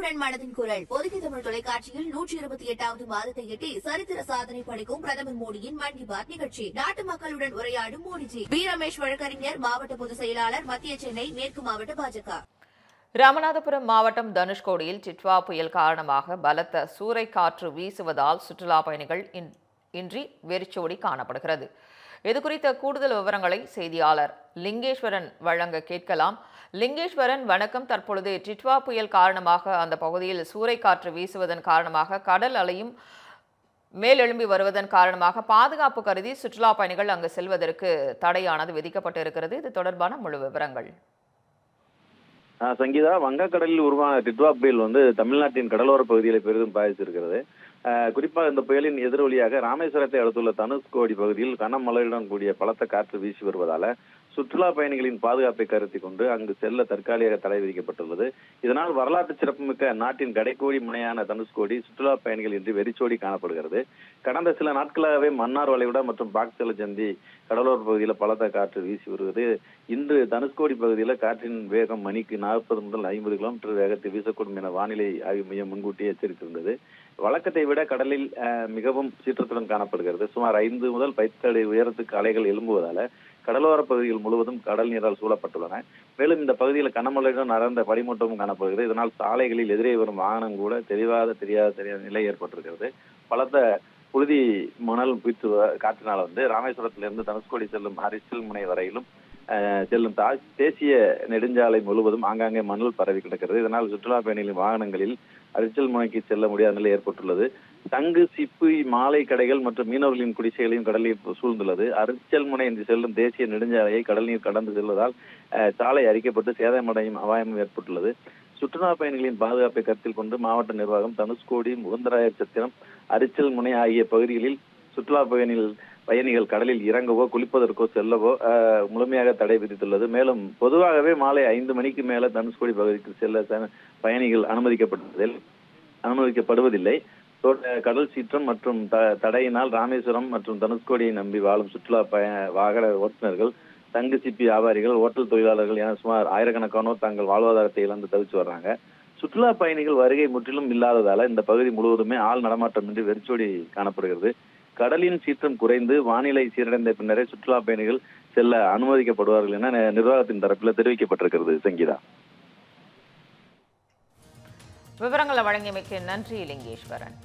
மக்களுடன் மனதின் குரல். பொதுகி தமிழ் தொலைக்காட்சியில் நூற்றி இருபத்தி எட்டாவது மாதத்தை எட்டி சரித்திர சாதனை படைக்கும் பிரதமர் மோடியின் மன் கி பாத் நிகழ்ச்சி. நாட்டு மக்களுடன் உரையாடும் மோடிஜி. வி. ரமேஷ் வழக்கறிஞர் மாவட்ட பொதுச் செயலாளர் மத்திய சென்னை மேற்கு மாவட்ட பாஜக. ராமநாதபுரம் மாவட்டம் தனுஷ்கோடியில் சிட்வா புயல் காரணமாக பலத்த சூறைக்காற்று வீசுவதால் சுற்றுலா பயணிகள் இன்றி வெறிச்சோடி காணப்படுகிறது. இது குறித்த கூடுதல் விவரங்களை செய்தியாளர் லிங்கேஸ்வரன் வழங்க கேட்கலாம். லிங்கேஸ்வரன் வணக்கம். தற்பொழுது டிட்வா புயல் காரணமாக அந்த பகுதியில் சூறைக்காற்று வீசுவதன் காரணமாக கடல் அலையும் மேலெழும்பி வருவதன் காரணமாக பாதுகாப்பு கருதி சுற்றுலா பயணிகள் அங்கு செல்வதற்கு தடையானது விதிக்கப்பட்டு இருக்கிறது இது தொடர்பான முழு விவரங்கள். சங்கீதா வங்கக்கடலில் உருவான டிட்வா புயல் வந்து தமிழ்நாட்டின் கடலோர பகுதிகளை பெரிதும் பாதித்திருக்கிறது. ஆஹ் குறிப்பாக இந்த புயலின் எதிரொலியாக ராமேஸ்வரத்தை அடுத்துள்ள தனுஷ்கோடி பகுதியில் கனமழையுடன் கூடிய பலத்த காற்று வீசி வருவதால சுற்றுலா பயணிகளின் பாதுகாப்பை கருத்தி கொண்டு அங்கு செல்ல தற்காலிக தடை விதிக்கப்பட்டுள்ளது. இதனால் வரலாற்று சிறப்புமிக்க நாட்டின் கடைக்கோடி முனையான தனுஷ்கோடி சுற்றுலா பயணிகள் இன்றி வெறிச்சோடி காணப்படுகிறது. கடந்த சில நாட்களாகவே மன்னார் வளைகுடா மற்றும் பாக்சல சந்தி கடலோர பகுதியில் பலத்த காற்று வீசி வருகிறது. இன்று தனுஷ்கோடி பகுதியில் காற்றின் வேகம் மணிக்கு நாற்பது முதல் ஐம்பது கிலோமீட்டர் வேகத்தில் வீசக்கூடும் என வானிலை ஆய்வு மையம் முன்கூட்டியே எச்சரித்திருந்தது. வழக்கத்தை விட கடலில் மிகவும் சீற்றத்துடன் காணப்படுகிறது. சுமார் ஐந்து முதல் பைத்தடி உயரத்துக்கு அலைகள் எழும்புவதால கடலோர பகுதிகள் முழுவதும் கடல் நீரால் சூழப்பட்டுள்ளன. மேலும் இந்த பகுதியில் கனமழையுடன் நடந்த படிமூட்டமும் காணப்படுகிறது. இதனால் சாலைகளில் எதிரே வரும் வாகனம் கூட தெரிவாத தெரியாத தெரியாத நிலை ஏற்பட்டிருக்கிறது. பலத்த புழுதி மணல் பீச்சு காற்றினால் வந்து ராமேஸ்வரத்திலிருந்து தனுஷ்கோடி செல்லும் ஹரிசல் முனை வரையிலும் அஹ், செல்லும் தா- தேசிய நெடுஞ்சாலை முழுவதும் ஆங்காங்கே மணல் பரவி கிடக்கிறது. இதனால் சுற்றுலா பயணிகளின் வாகனங்களில் அரிச்சல் முனைக்கு செல்ல முடியாத நிலை ஏற்பட்டுள்ளது. தங்கு சிப்பு மாலை கடைகள் மற்றும் மீனவர்களின் குடிசைகளையும் கடலில் சூழ்ந்துள்ளது. அரிச்சல் முனை என்று செல்லும் தேசிய நெடுஞ்சாலையை கடல் நீர் கடந்து செல்வதால் சாலை அரிக்கப்பட்டு சேதமடையும் அபாயமும் ஏற்பட்டுள்ளது. சுற்றுலா பயணிகளின் பாதுகாப்பை கருத்தில் கொண்டு மாவட்ட நிர்வாகம் தனுஷ்கோடி முகந்தராய சத்திரம் அரிச்சல் முனை ஆகிய பகுதிகளில் சுற்றுலா பயணிகள் பயணிகள் கடலில் இறங்கவோ குளிப்பதற்கோ செல்லவோ அஹ், முழுமையாக தடை விதித்துள்ளது. மேலும் பொதுவாகவே மாலை ஐந்து மணிக்கு மேல தனுஷ்கோடி பகுதிக்கு செல்ல பயணிகள் அனுமதிக்கப்பட்டதில் அனுமதிக்கப்படுவதில்லை. கடல் சீற்றம் மற்றும் த- தடையினால் ராமேஸ்வரம் மற்றும் தனுஷ்கோடியை நம்பி வாழும் சுற்றுலா பய வாகன ஓட்டுநர்கள் தங்கு சிப்பி வியாபாரிகள் ஓட்டல் தொழிலாளர்கள் என சுமார் ஆயிரக்கணக்கானோர் தங்கள் வாழ்வாதாரத்தை இழந்து தவிச்சு வர்றாங்க. சுற்றுலா பயணிகள் வருகை முற்றிலும் இல்லாததால இந்த பகுதி முழுவதுமே ஆள் நடமாட்டமின்றி வெறிச்சோடி காணப்படுகிறது. கடலின் சீற்றம் குறைந்து வானிலை சீரடைந்த பின்னரே சுற்றுலா பயணிகள் செல்ல அனுமதிக்கப்படுவார்கள் என நிர்வாகத்தின் தரப்பில் தெரிவிக்கப்பட்டிருக்கிறது சங்கீதா. விவரங்களை வழங்கியமைக்கு நன்றி லிங்கேஸ்வரன்